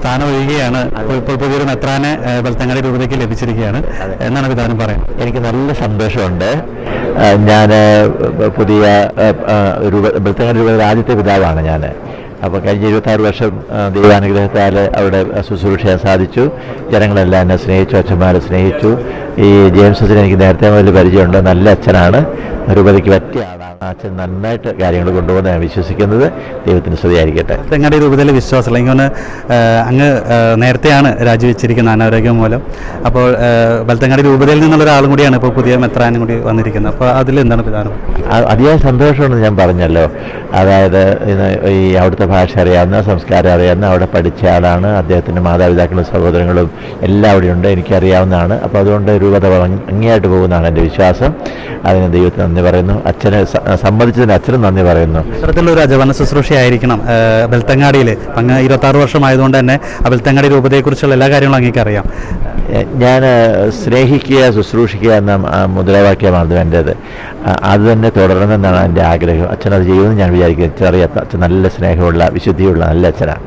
സ്ഥാനം ഒഴിയുകയാണ് ഇപ്പോൾ പുതിയൊരു മെത്രാനെ ഏഹ്, രൂപതയ്ക്ക് ലഭിച്ചിരിക്കുകയാണ് എന്നാണ് വിധാനം പറയാൻ എനിക്ക് നല്ല സന്തോഷമുണ്ട്. ഞാൻ പുതിയ രൂപ ബൃത്തങ്ങ രൂപയുടെ ആദ്യത്തെ പിതാവാണ് ഞാൻ അപ്പോൾ കഴിഞ്ഞ ഇരുപത്താറ് വർഷം ദൈവാനുഗ്രഹത്താൽ അവിടെ ശുശ്രൂഷ സാധിച്ചു. ജനങ്ങളെല്ലാം എന്നെ സ്നേഹിച്ചു അച്ഛന്മാരെ സ്നേഹിച്ചു. ഈ ജെയിംസ് അച്ഛൻ എനിക്ക് നേരത്തെ മുതൽ പരിചയമുണ്ട്. നല്ല അച്ഛനാണ്. രൂപതയ്ക്ക് പറ്റിയ ആളാണ്. അച്ഛൻ നന്നായിട്ട് കാര്യങ്ങൾ കൊണ്ടുപോകുന്ന ഞാൻ വിശ്വസിക്കുന്നത്. ദൈവത്തിന് സ്തുതിയായിരിക്കട്ടെ. രൂപതയിലെ വിശ്വാസം അല്ലെങ്കിൽ ഒന്ന് ഏഹ്, അങ്ങ് നേരത്തെയാണ് രാജിവെച്ചിരിക്കുന്നത് അനാരോഗ്യം മൂലം. അപ്പോൾ വലത്തങ്ങാടി രൂപതയിൽ നിന്നുള്ള ഒരാളും കൂടിയാണ് ഇപ്പോൾ പുതിയ മെത്രാനും കൂടി വന്നിരിക്കുന്നത്. അപ്പോൾ അതിൽ എന്താണ് പ്രധാനം? അതിയായ സന്തോഷമാണ് ഞാൻ പറഞ്ഞല്ലോ. അതായത് ഈ അവിടുത്തെ ഭാഷ അറിയാവുന്ന സംസ്കാരം അറിയാവുന്ന അവിടെ പഠിച്ച ആളാണ്. അദ്ദേഹത്തിന്റെ മാതാപിതാക്കളും സഹോദരങ്ങളും എല്ലാം അവിടെയുണ്ട് എനിക്കറിയാവുന്നതാണ്. അപ്പോൾ അതുകൊണ്ട് രൂപത ഭംഗിയായിട്ട് പോകുന്നതാണ് എന്റെ വിശ്വാസം. അതിന് ദൈവത്തിന് നന്ദി പറയുന്നു. അച്ഛനെ സംബന്ധിച്ചതിന് സമ്മതിച്ചതിന് അച്ഛനും നന്ദി പറയുന്നു. ഇത്തരത്തിലുള്ള ഒരു അജവന ശുശ്രൂഷയായിരിക്കണം ബെൽത്തങ്ങാടിയിൽ അങ്ങ് ഇരുപത്താറ് വർഷമായതുകൊണ്ട് തന്നെ ആ ബെൽത്തങ്ങാടി രൂപതയെക്കുറിച്ചുള്ള എല്ലാ കാര്യങ്ങളും അങ്ങേക്ക് അറിയാം. ഞാൻ സ്നേഹിക്കുക ശുശ്രൂഷിക്കുക എന്ന മുദ്രാവാക്യമാണ് എന്റേത് അത് തന്നെ തുടരണമെന്നാണ് എന്റെ ആഗ്രഹം. അച്ഛൻ അത് ചെയ്യുമെന്ന് ഞാൻ വിചാരിക്കുന്നത് ചെറിയ അച്ഛൻ നല്ല സ്നേഹമുള്ള വിശുദ്ധിയുള്ള നല്ല അച്ഛനാണ്.